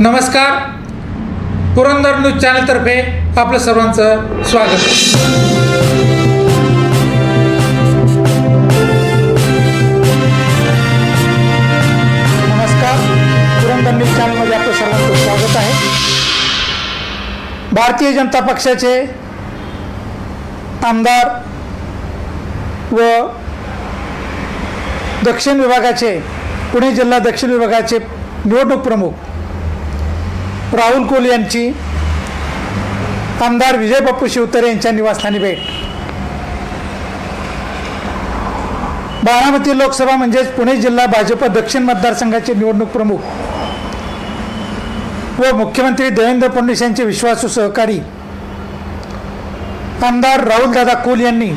नमस्कार. पुरंदर न्यूज चॅनलतर्फे आपलं सर्वांचं स्वागत. नमस्कार. पुरंदर न्यूज चॅनलमध्ये आपलं सर्वांचं स्वागत आहे. भारतीय जनता पक्षाचे आमदार व दक्षिण विभागाचे पुणे जिल्हा दक्षिण विभागाचे निवडणूक प्रमुख राहुल कोल यांची आमदार विजय बाप्पू शिवतरे यांच्या निवासस्थानी भेट. बारामती लोकसभा म्हणजेच पुणे जिल्हा भाजप दक्षिण मतदारसंघाचे निवडणूक प्रमुख व मुख्यमंत्री देवेंद्र फडणवीस यांचे विश्वासू सहकारी आमदार राहुलदादा कोल यांनी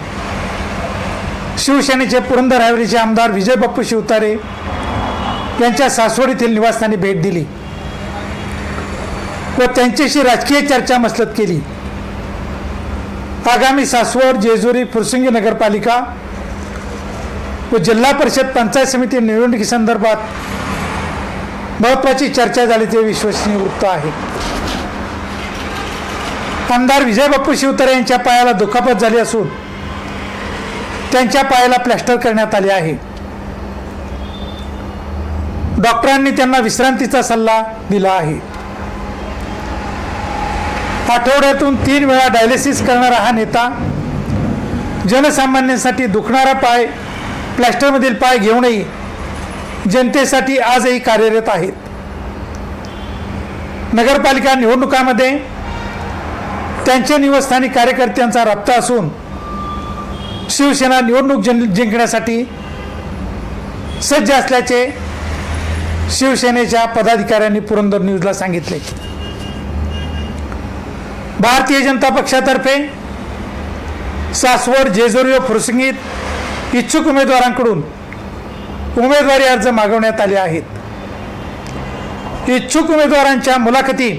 शिवसेनेचे पुरंदर हायवेचे आमदार विजय बाप्पू शिवतारे यांच्या सासवडीतील निवासस्थानी भेट दिली. व त्यांच्याशी राजकीय चर्चा मसलत केली. आगामी सासवड जेजुरी फुरसुंगी नगरपालिका व जिल्हा परिषद पंचायत समिती निवडणुकीसंदर्भात महत्त्वाची चर्चा झाली ते विश्वसनीय वृत्त आहे. आमदार विजय बाप्पू शिवतारे यांच्या पायाला दुखापत झाली असून त्यांच्या पायाला प्लॅस्टर करण्यात आले आहे. डॉक्टरांनी त्यांना विश्रांतीचा सल्ला दिला आहे. आठवड्यातून तीन वेळा डायलिसिस करणारा हा नेता जनसामान्यांसाठी दुखणारा पाय प्लॅस्टरमधील पाय घेऊनही जनतेसाठी आजही कार्यरत आहेत. नगरपालिका निवडणुकामध्ये त्यांच्या निवासस्थानी कार्यकर्त्यांचा रप्ता असून शिवसेना निवडणूक जिं जिंकण्यासाठी सज्ज असल्याचे शिवसेनेच्या पदाधिकाऱ्यांनी पुरंदर न्यूजला सांगितले. भारतीय जनता पक्षातर्फे सासवड जेजुरी व फुरसंगीत इच्छुक उमेदवारांकडून उमेदवारी अर्ज मागवण्यात आले आहेत. इच्छुक उमेदवारांच्या मुलाखती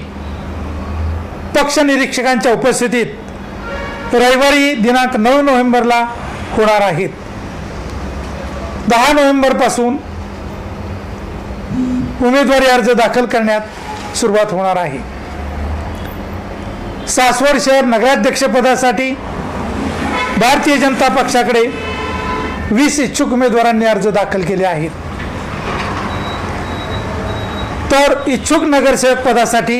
पक्ष निरीक्षकांच्या उपस्थितीत रविवारी दिनांक नऊ नोव्हेंबरला होणार आहेत. दहा नोव्हेंबरपासून उमेदवारी अर्ज दाखल करण्यात सुरुवात होणार आहे. सासवड शहर नगराध्यक्षपदासाठी भारतीय जनता पक्षाकडे वीस इच्छुक उमेदवारांनी अर्ज दाखल केले आहेत. तर इच्छुक नगरसेवक पदासाठी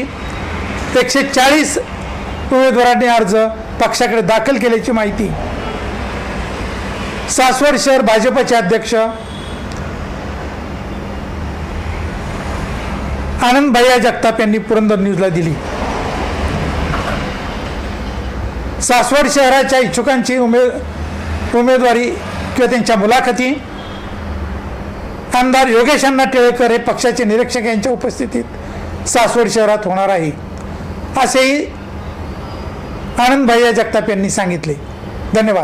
एकशे चाळीस उमेदवारांनी अर्ज पक्षाकडे दाखल केल्याची माहिती सासवड शहर भाजपचे अध्यक्ष आनंद भैया जगताप यांनी पुरंदर न्यूजला दिली. सासवड शहराच्या इच्छुकांची उमे उमेदवारी किंवा त्यांच्या मुलाखती. आमदार योगेश अण्णा टिळेकर हे पक्षाचे निरीक्षक यांच्या उपस्थितीत सासवड शहरात होणार आहे. असेही आनंद भैया जगताप यांनी सांगितले. धन्यवाद.